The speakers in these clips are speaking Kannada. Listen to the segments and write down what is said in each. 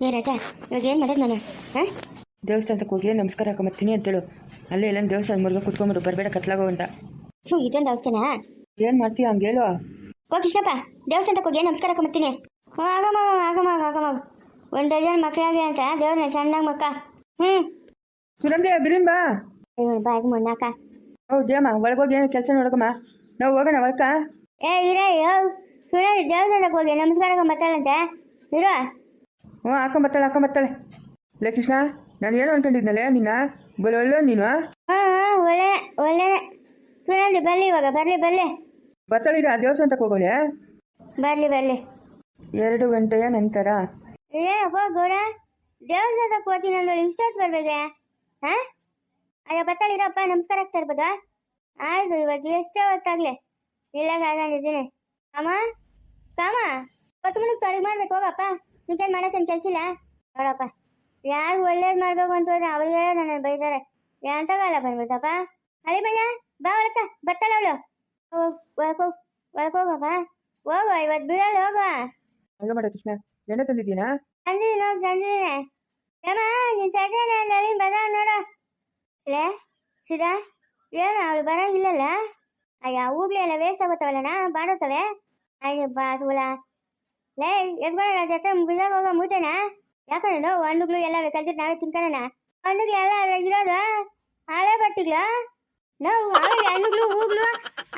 ಏ ರಾಜ ಇವಾಗ ಏನು ಮಾಡೋದು ನಾನು? ಹಾಂ? ದೇವಸ್ಥಾನಕ್ಕೆ ಹೋಗಿ ನಮಸ್ಕಾರ ಹಾಕೊಂಬರ್ತೀನಿ ಅಂತೇಳು. ಅಲ್ಲೇ ಎಲ್ಲ ದೇವಸ್ಥಾನ ಮುರುಗ ಕುತ್ಕೊಂಬಿಡು ಬರಬೇಡ ಕತ್ಲಾಗೋ ಅಂತ. ಥೂ ಇದೊಂದು ದೇವಸ್ಥಾನ? ಏನು ಮಾಡ್ತೀಯ ಹಂಗೆ ಹೇಳು. ಓ ಕೃಷ್ಣಪ್ಪ ದೇವಸ್ಥಾನಕ್ಕೆ ಹೋಗಿ ನಮಸ್ಕಾರ ಹಾಕೊಂಬರ್ತೀನಿ. ಹ್ಞೂ ಆಗಮ್ಮ ಆಗಮ್ಮ ಆಗಮ್ಮ ಒಂದು ಡಜನ್ ಮಕ್ಕಳಾಗಿ ಅಂತ ದೇವ್ರನ್ನ ಚೆನ್ನಾಗಿ ಮಕ್ಕ. ಹ್ಞೂ ಸುರಂದೆ ಬಿರಿನ್ ಬಾ. ಇವನು ಬಾಯಿಗೆ ಮಣ್ಣಾಕ ಹೌದೇಮ್ಮ ಒಳಗೋಗಿ ಏನು ಕೆಲಸ ನೋಡಕಮ್ಮ ನಾವು ಹೋಗೋಣ ಒಳಕ. ಏ ಇರ ಸುರೇಶ್ ದೇವಸ್ಥಾನಕ್ಕೆ ಹೋಗಿ ನಮಸ್ಕಾರ ಹಾಕೊಂಬರ್ತಾಳಂತೆ ಇರೋ. ಹ್ಞೂ ಹಾಕೊಂಬತ್ತಾಳೆ ಹಾಕೊಂಬತ್ತಾಳೆ ಲೇ ಕೃಷ್ಣ ನಾನು ಏನು ಅನ್ಕೊಂಡಿದ್ನಲ್ಲೇ ನಿನ್ನ? ಬಲ್ ಒಳ್ಳೆ ನೀನು ಹಾಂ ಹಾಂ ಒಳ್ಳೆ ಒಳ್ಳೆ ಸುರೇಶ್ ಬರಲಿ ಇವಾಗ ಬರಲಿ ಬರಲಿ. ಬತ್ತಳಿರ ದೇವಸ್ಥಾನಕ್ಕೆ ಹೋಗೋಳೆ ಬರಲಿ ಬರಲಿ. ಎರಡು ಗಂಟೆಯ ನಂತರ. ಏನಪ್ಪ ಗೌಡ. ದೇವಸ್ಥಾನಕ್ಕೆ ಹೋಗ್ತೀನಿ ಅಂದ್ರೆ ಇಷ್ಟೊತ್ತು ಬರ್ಬೇಕೆ ಹಾಂ ಅಯ್ಯೋ ಬತ್ತಳಿರಪ್ಪ ನಮಸ್ಕಾರ ಆಗ್ತಾ ಇರ್ಬೋದಾ ಆಯ್ತು ಇವತ್ತು ಎಷ್ಟೇ ಹೊತ್ತಾಗ್ಲಿ. ಇಲ್ಲ ಆಗಿದ್ದೀನಿ ಅಮ್ಮ ಕಾಮ ಕೊತ್ತಂಬರಿ ತೊಳಗೆ ಮಾಡ್ಬೇಕು ಹೋಗಪ್ಪ. ನಿಂಗೇನು ಮಾಡೋಕ್ಕೇನು ಕೆಲಸ ಇಲ್ಲ ನೋಡಪ್ಪ. ಯಾರು ಒಳ್ಳೇದು ಮಾಡ್ಬೇಕು ಅಂತ ಹೋದ್ರೆ ಅವ್ರಿಗೆ ನನ್ನ ಬೈತಾರೆ. ಎಂತಗಾಲ ಬಂದ್ಬಿಡ್ತಪ್ಪ? ಅಳಿ ಮಯ್ಯ ಬಾ ಒಳಕ ಬತ್ತಾಳ ಅವಳು. ಒಳಕ್ ಹೋಗ್ ಒಳಕ್ ಹೋಗಪ್ಪ. ಹೋಗು ಇವತ್ತು ಬಿಡಲ್ಲ ಹೋಗುವ. ಹಂಗೆ ಮಾಡ ಕೃಷ್ಣ ಎಣ್ಣೆ ತಂದಿದ್ದೀನಾ? ತಂದಿದ್ದೀನಿ ಹೋಗಿ ತಂದಿದ್ದೀನಿ. ಏಮ ನೀನು ಸದ್ಯನ ನಳಿ ಬದ ನೋಡ. ಲೇ ಸಿದಾ ಏನು ಅವಳು ಬರೋಂಗಿಲ್ಲಲ್ಲ? ಅಯ್ಯ ಹೂಗ್ಲಿ ಎಲ್ಲ ವೇಸ್ಟ್ ಆಗುತ್ತವಲ್ಲಣ್ಣ ಬಾಡುತ್ತವೆ ಅಯ್ಯ ಬಾ ಸೂಲ ಲೇ ಎದ್ಕೊಳ್ಳ ಜೊತೆ ಬಿದಾಗ ಹೋಗೋ ಮೂಟೆನಾ ಯಾಕಣ್ಣ ಹಣ್ಣುಗಳು ಎಲ್ಲ ಕಲ್ತಿಟ್ಟು ನಾವೇ ತಿನ್ಕೊಳ್ಳೋಣ ಹಣ್ಣುಗಳು ಎಲ್ಲ ಅದ್ರಾಗ್ ಇರೋದು ಹಳೆ ಬಟ್ಟಿಗಳು ನಾವು ಆಮೇಲೆ ಹಣ್ಣುಗಳು ಹೂಗಳು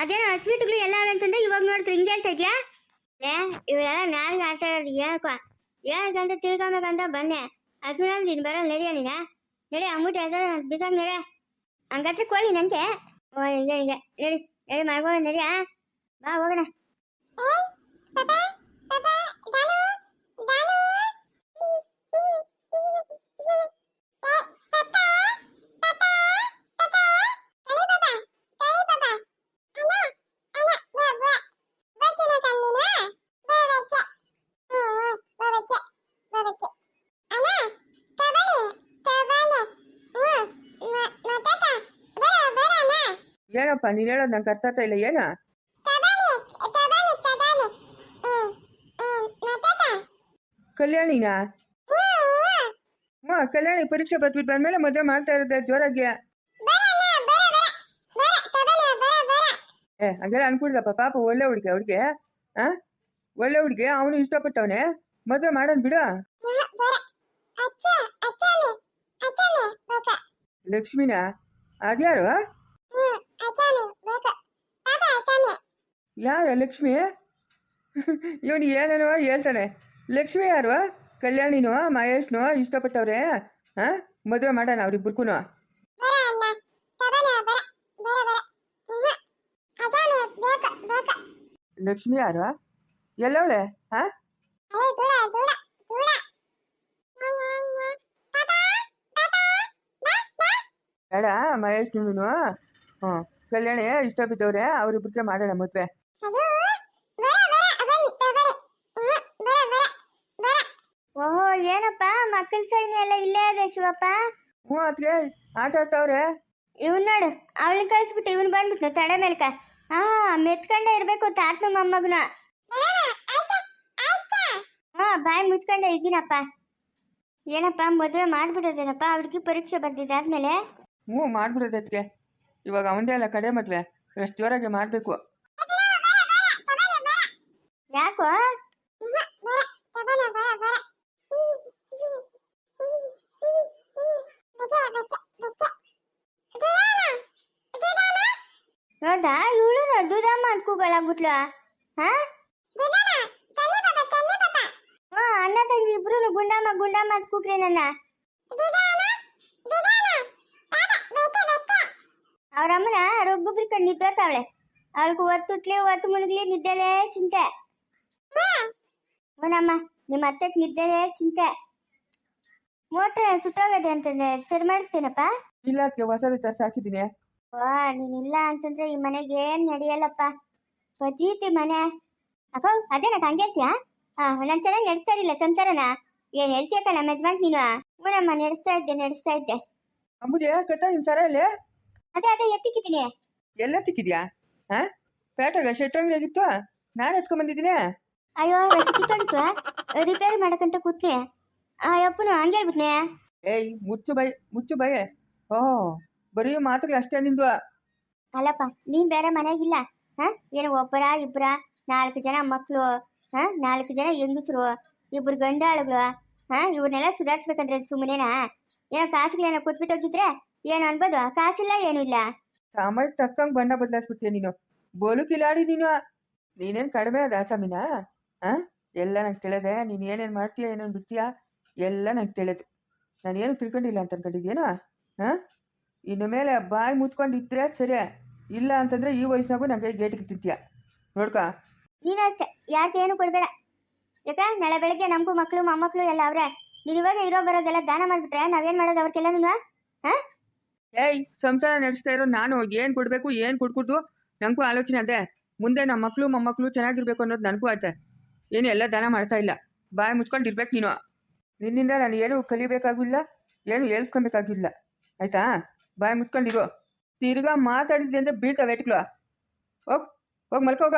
ಅದೇನೋ ಸ್ವೀಟ್ಗಳು ಎಲ್ಲ ಅವೆ ಅಂತಂದ್ರೆ ಇವಾಗ ನೋಡ್ತಾರೆ ಹಿಂಗೆ ಹೇಳ್ತಾ ಇದೆಯಾ ಲೇ ಇವರೆಲ್ಲ ನಾಲ್ಗೆ ಆಡ್ತಾ ಇರೋದು ಏನಕ್ಕ ಏನಕ್ಕಂತ ತಿಳ್ಕೊಬೇಕಂತ ಬಂದೆ ಅದು ನೀನು ಬರಲ್ಲ ನಡಿಯ ನೀನ ನಡಿ ಅಮ್ಮೂಟ ಬಿಸಾಕ್ ನಡೆ ಹಂಗತ್ರ ಕೋಳಿ ನಂಗೆ ಓ ಹಿಂಗೆ ಹಿಂಗೆ ನಡಿ ನಡಿ ಮಾಡ್ಕೋ ನಡಿಯ ಬಾ ಹೋಗೋಣ ಏನಪ್ಪ ನೀನು ಹೇಳೋದು ನಂಗೆ ಅರ್ಥ ಇಲ್ಲ ಏನು? ಕಲ್ಯಾಣಿನಾ? ಮಾ, ಕಲ್ಯಾಣಿ ಪರೀಕ್ಷೆ ಬದ್ಬಿಟ್ಟು ಬಂದ್ಮೇಲೆ ಮದುವೆ ಮಾಡ್ತಾ ಇರುತ್ತೆ ಜೋರಾಗಿ. ಏ, ಹಂಗೆಲ್ಲ ಅನ್ಕೊಡ್ದಪ್ಪ ಪಾಪ ಒಳ್ಳೆ ಹುಡುಗಿ ಹುಡುಗಿ ಆ? ಒಳ್ಳೆ ಹುಡುಗಿ, ಅವನು ಇಷ್ಟಪಟ್ಟವನೆ. ಮದುವೆ ಮಾಡೋಣ ಬಿಡು. ಲಕ್ಷ್ಮಿನ? ಅದ್ಯಾರು? ಯಾರು ಲಕ್ಷ್ಮಿ? ಇವನು ಏನೇನೋ ಹೇಳ್ತಾನೆ. ಲಕ್ಷ್ಮಿ ಯಾರು ಕಲ್ಯಾಣಿನೋ ಮಹೇಶ್ನೋ ಇಷ್ಟಪಟ್ಟವ್ರೆ ಹಾಂ ಮದುವೆ ಮಾಡೋಣ ಅವ್ರಿಬ್ಬರ್ಗೂ ಲಕ್ಷ್ಮಿ ಯಾರು ಎಲ್ಲವಳೆ ಹಾಂ ಬೇಡ ಮಹೇಶ್ನೂ ಹ್ಞೂ ಕಲ್ಯಾಣಿ ಇಷ್ಟ ಬಿದ್ದವ್ರೆ ಅವ್ರಿಬ್ರಿಗೆ ಮಾಡೋಣ ಮದುವೆ. ಏನಪ್ಪ? ಮಕ್ಕಳ ಸೈನ್ಯ ಎಲ್ಲ ಇಲ್ಲೇ ಅದೇ ಶಿವಪ್ಪ. ಹ್ಞೂ ಅದಕ್ಕೆ ಆಟ ಆಡ್ತಾವ್ರೆ ಇವನ್ ನೋಡು ಅವಳು ಕಳಿಸ್ಬಿಟ್ಟು ಇವನ್ ಬಂದ್ಬಿಟ್ನು ತಡೆ ಮೇಲ್ಕ. ಹಾ ಮೆತ್ಕೊಂಡೇ ಇರ್ಬೇಕು ತಾತನ ಮೊಮ್ಮಗನ. ಹಾ ಬಾಯಿ ಮುಚ್ಕೊಂಡೆ ಇದ್ದೀನಪ್ಪ ಏನಪ್ಪ ಮದುವೆ ಮಾಡ್ಬಿಡೋದೇನಪ್ಪ? ಅವ್ಳಿಗೆ ಪರೀಕ್ಷೆ ಬರ್ತಿದ್ದೆ ಆದ್ಮೇಲೆ? ಹ್ಞೂ ಮಾಡ್ಬಿಡೋದಕ್ಕೆ ಇವಾಗ ಅವಂದೇ ಅಲ್ಲ ಕಡೆ ಮದ್ವೆ. ಎಷ್ಟು ಜೋರಾಗಿ ಮಾಡಬೇಕು. ಅಂತ ಕೂಗಳಾಗ್ಬಿಟ್ಲು ಹಾ? ಹಾ ಅಣ್ಣ ತಂಗಿ ಇಬ್ರು ಗುಂಡಮ್ಮ ಗುಂಡಮ್ಮ ಅಂತ ಕೂಗ್ರಿ ನನ್ನ. ಅವ್ರಮ್ಮನ ರೊಗ್ಗೊಬ್ರಿ ಕಂಡು ನಿಂತ್ಕೋತಾವಳೆ ಅವಳಿಗೆ ಒತ್ತುಟ್ಲೆ ಒತ್ತು ಮುಳುಗ್ಲಿ ನಿದ್ದೆಲೆ ಚಿಂತೆ. ಹ್ಞೂನಮ್ಮ ನಿಮ್ಮ ಅತ್ತೆ ನಿದ್ದೆಲೆ ಚಿಂತೆ. ಮೋಟ್ರ್ ಸುಟ್ಟೋಗದೆ ಅಂತಂದ್ರೆ ಸರಿ ಮಾಡಿಸ್ತೀನಪ್ಪ? ಇಲ್ಲ ಹೊಸದು ತರ್ಸಿ ಹಾಕಿದ್ದೀನಿ. ವಾ ನೀನಿಲ್ಲ ಅಂತಂದ್ರೆ ಈ ಮನೆಗೆ ಏನ್ ನಡೆಯಲ್ಲಪ್ಪ? ಪಜೀತಿ ಮನೆ. ಅಪ್ಪ ಅದೇನ ಹಂಗೆ ಹೇಳ್ತೀಯಾ? ನಾನು ಚೆನ್ನಾಗಿ ನಡೆಸ್ತಾ ಇರಲಿಲ್ಲ ಸಂಸಾರನ. ಏನ್ ಹೇಳ್ತೀಯಕ್ಕ ನಮ್ಮ ಯಜಮಾನ್ ನೀನು? ಹ್ಞೂನಮ್ಮ ನಡೆಸ್ತಾ ಇದ್ದೆ ನಡೆಸ್ತಾ ಇದ್ದೆ. ಅಂಬುದೇ ಕತ್ತ ನಿನ್ ಸರ ಇಲ್ಲೇ ಅದೇ ಅದೇ ಎತ್ತಿಕ್ಕಿದ್ದೀನಿ. ಎಲ್ಲ ತಿಕ್ಕಿದ್ಯಾ ಹಾ? ಪೇಟೆಗೆ ಶೆಟ್ರಂಗಡಿ ಆಗಿತ್ತು ನಾನು ಎತ್ಕೊಂಡ್ ಬಂದಿದ್ದೀನಿ. ಅಯ್ಯೋ ಕಿತ್ತೋಗಿತ್ತು ರಿಪೇರಿ ಮಾಡಕ್ಕಂತ ಕೂತ್ನೆ. ಆ ಯಪ್ಪನು ಹಂಗೆ ಹೇಳ್ಬಿಟ್ನೆ. ಏಯ್ ಮುಚ್ಚು ಬೈ ಮುಚ್ಚು ಬೈ ಓಹ್ ಬರೀ ಮಾತುಗಳು ಅಷ್ಟೇ ನಿಂದು. ಅಲ್ಲಪ್ಪ ನೀನ್ ಬೇರೆ ಮನೆಗಿಲ್ಲ ಹಾ? ಏನು ಒಬ್ಬರ ಇಬ್ಬರ ನಾಲ್ಕು ಜನ ಮಕ್ಕಳು ಹಾ? ನಾಲ್ಕು ಜನ ಹೆಂಗಸರು ಇಬ್ಬರು ಗಂಡಾಳುಗಳು, ಹಾ? ಇವ್ರನ್ನೆಲ್ಲ ಸುಧಾರಿಸ್ಬೇಕಂದ್ರೆ ಸುಮ್ಮನೆನಾ ಏನೋ ಕಾಸುಗಳೇನೋ ಕೊಟ್ಬಿಟ್ಟು ಹೋಗಿದ್ರೆ ಏನು ಅನ್ಬೋದು? ಕಾಸಿಲ್ಲ, ಏನೂ ಇಲ್ಲ. ಸಮಯಕ್ಕೆ ತಕ್ಕಂಗೆ ಬಣ್ಣ ಬದಲಾಯಿಸ್ಬಿಡ್ತೀಯ ನೀನು? ಬೋಲು ಕಿಲಾಡಿ ನೀನು? ನೀನೇನು ಕಡಿಮೆ ಅದ ಸಮೀನಾ ಹಾ? ಎಲ್ಲ ನಂಗೆ ತಿಳಿದೆ. ನೀನು ಏನೇನು ಮಾಡ್ತೀಯ, ಏನೇನು ಬಿಡ್ತೀಯ, ಎಲ್ಲ ನಂಗೆ ತಿಳಿದು. ಏನು ತಿಳ್ಕೊಂಡಿಲ್ಲ ಅಂತ ಅನ್ಕೊಂಡಿದ್ಯೇನೋ ಹಾಂ? ಇನ್ನು ಮೇಲೆ ಬಾಯಿ ಮುಚ್ಕೊಂಡು ಇದ್ರೆ ಸರಿ. ಇಲ್ಲ ಅಂತಂದ್ರೆ ಈ ವಯಸ್ಸಿನಾಗೂ ನನಗೆ ಗೇಟಿಗೆ ತಿಂತೀಯ. ನೋಡ್ಕ. ನೀನು ಅಷ್ಟೇ. ಯಾಕೆ ಏನು ಕೊಡಬೇಡ. ಯಾಕ? ನಾಳೆ ಬೆಳಗ್ಗೆ ನಮಗೂ ಮಕ್ಕಳು ಮೊಮ್ಮಕ್ಕಳು ಎಲ್ಲ ಅವ್ರೆ. ನೀನು ಇವಾಗ ಇರೋ ಬರೋದೆಲ್ಲ ದಾನ ಮಾಡಿಬಿಟ್ರೆ ನಾವೇನು ಮಾಡೋದು ಅವ್ರಿಗೆಲ್ಲ ಹಾಂ? ಏಯ್ ಸಂಸಾರ ನಡೆಸ್ತಾ ಇರೋ ನಾನು ಏನು ಕೊಡಬೇಕು ಏನು ಕೊಟ್ಕೊಡ್ದು ನನಗೂ ಆಲೋಚನೆ ಅದೇ. ಮುಂದೆ ನಮ್ಮ ಮಕ್ಕಳು ಮೊಮ್ಮಕ್ಕಳು ಚೆನ್ನಾಗಿರ್ಬೇಕು ಅನ್ನೋದು ನನಗೂ ಆಯ್ತೆ ಏನು ಎಲ್ಲ ದಾನ ಮಾಡ್ತಾ ಇಲ್ಲ. ಬಾಯಿ ಮುಚ್ಕೊಂಡು ಇರ್ಬೇಕು ನೀನು. ನಿನ್ನಿಂದ ನಾನು ಏನು ಕಲಿಬೇಕಾಗಿಲ್ಲ ಏನು ಹೇಳ್ಕೊಬೇಕಾಗಿಲ್ಲ ಆಯ್ತಾ? ಬಾಯಿ ಮುಚ್ಕೊಂಡಿರು. ತಿರ್ಗಾ ಮಾತಾಡಿದ್ದೆ ಅಂದ್ರೆ ಬೀಳ್ತಾವೆ ಎಟ್ಗಳು ಹೋಗ್ ಹೋಗ್ ಮಲ್ಕೋಗ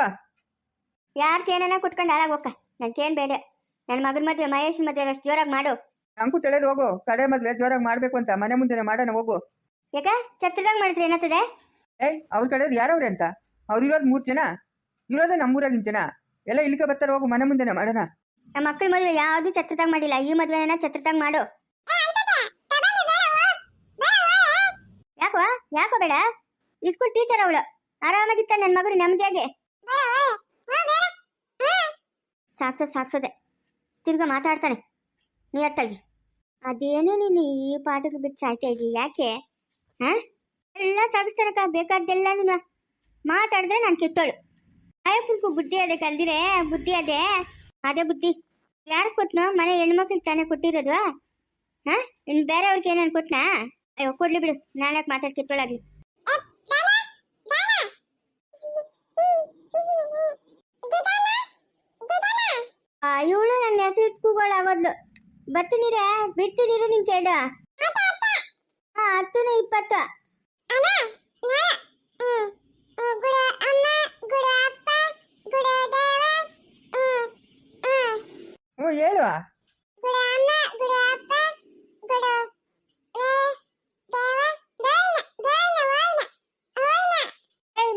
ಯಾರ್ಕೇನ ಏನಾನ ಕುತ್ಕೊಂಡು ಹಾಳಾಗಿ ನನ್ ಕೇನ್ ಬೇಡ ನನ್ನ ಮಗನ ಮದ್ವೆ ಮಹೇಶ್ ಮದ್ವೆ ಅಷ್ಟು ಜೋರಾಗಿ ಮಾಡು. ನಂಗೂ ತಿಳಿದು ಹೋಗು. ಕಡೆ ಮದ್ವೆ ಜೋರಾಗಿ ಮಾಡ್ಬೇಕು ಅಂತ. ಮನೆ ಮುಂದೆನೆ ಮಾಡೋಣ ಹೋಗು. ಯಾಕ? ಛತ್ರದಾಗ ಮಾಡಿದ್ರೆ ಏನಾಗ್ತದೆ ಏಯ್ ಅವ್ರ ಕಡೆಯವ್ರು ಯಾರವ್ರೆ ಅಂತ? ಅವ್ರು ಇರೋದು ಮೂರು ಜನ? ಇರೋದೇ ನಮ್ಮೂರಾಗಿನ ಜನ. ಎಲ್ಲ ಇಲ್ಲಿಗೆ ಬರ್ತಾರೆ ಹೋಗು. ಮನೆ ಮುಂದೆನೆ ಮಾಡೋಣ. ನಮ್ಮ ಮಕ್ಕಳ ಮದ್ವೆ ಯಾವುದು ಛತ್ರದಾಗ ಮಾಡಿಲ್ಲ. ಈ ಮದ್ವೆನ ಛತ್ರದಾಗ ಮಾಡು. ಯಾಕೋ ಯಾಕೋ ಬೇಡ? ಸ್ಕೂಲ್ ಟೀಚರ್ ಅವಳು. ಆರಾಮಾಗಿತ್ತ ನನ್ನ ಮಗರು ನೆಮ್ಮದಿಯಾಗಿ ಸಾಕ್ಸೋದ್ ಸಾಕ್ಸೋದೆ. ತಿರ್ಗ ಮಾತಾಡ್ತಾನೆ ನಿಯತ್ತಾಗಿ. ಅದೇನೇ ನೀನು ಈ ಪಾಠಕ್ಕೆ ಬಿಟ್ಟು ಸಾಯ್ತಾ ಇದೀಯ ಯಾಕೆ? ಹಾ? ಎಲ್ಲ ಸಾಗಿಸ್ತಾನಕ್ಕ ಬೇಕಾದ್ದೆಲ್ಲನೂ ಮಾತಾಡಿದ್ರೆ ನಾನು ಕೆಟ್ಟೋಳು. ಅಯ್ಯಪ್ಪನ್ಕು ಬುದ್ಧಿ ಅದೇ ಕಲ್ದಿರೆ, ಬುದ್ಧಿ ಅದೇ. ಅದೇ ಬುದ್ಧಿ. ಯಾರು ಕೊಟ್ನೋ? ಮನೆ ಹೆಣ್ಮಕ್ಳಿಗೆ ತಾನೇ ಕೊಟ್ಟಿರೋದು. ಹಾ? ಇನ್ನು ಬೇರೆಯವ್ರಿಗೆ ಏನೇನು ಕೊಟ್ನಾ? ಅಯ್ಯೋ, ಕೊಡ್ಲಿ ಬಿಡು. ನಾನು ಯಾಕೆ ಮಾತಾಡ್ ಕೆಟ್ಟೋಳಾಗ್ಲಿ ಇವಳು ನನ್ನ ಹೆಸರು ಕೂಗೋಳಾಗೋದ್ಲು ಬರ್ತೀನಿರೇ ಬಿಡ್ತೀನಿರು ನಿನ್ ಕೇಳ. ಹಾ ಹತ್ತುನು ಇಪ್ಪತ್ತು. ಹ್ಞೂ ಹೇಳುವ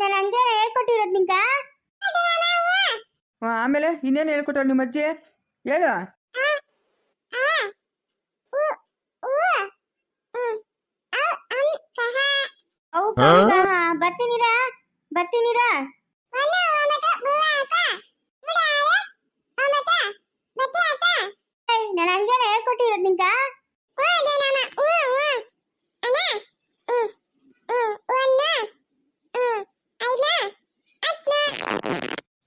ನಾನು ಹಂಗೆ ಹೇಳ್ಕೊಟ್ಟಿರೋದು ನಿಂಕ ಹ್ಞೂ ಆಮೇಲೆ ಇನ್ನೇನು ಹೇಳ್ಕೊಟ್ಟವ್ರು ನಿಮ್ಮ ಅಜ್ಜಿ? ಹೇಳು. ಬರ್ತೀನಿರಾ? ಬರ್ತೀನಿರಾ? ನಾನು ಹಂಗೆ ಹೇಳ್ಕೊಟ್ಟಿರೋದು ನಿಂಕ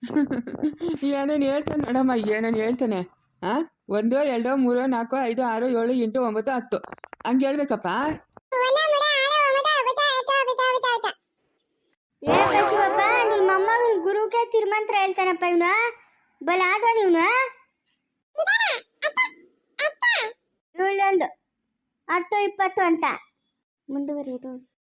ಏನೇನು ಹೇಳ್ತಾನೆ ನೋಡಮ್ಮ, ಏನೇನು ಹೇಳ್ತಾನೆ? ಹಾಂ ಒಂದು, ಎರಡೋ, ಮೂರೋ, ನಾಲ್ಕು, ಐದು, ಆರು, ಏಳು, ಎಂಟು, ಒಂಬತ್ತು, ಹತ್ತು. ಹಂಗೆ ಹೇಳ್ಬೇಕಪ್ಪ? ಏ ಬಸವಪ್ಪ ನಿಮ್ಮ ಅಮ್ಮಗನ ಗುರುಗೆ ತಿರುಮಂತ್ರ ಹೇಳ್ತಾನಪ್ಪ ಇವನು. ಬಲ ಆದ ಇವನು. ಏಳೊಂದು ಹತ್ತು, ಇಪ್ಪತ್ತು ಅಂತ. ಮುಂದುವರಿಯೋದು.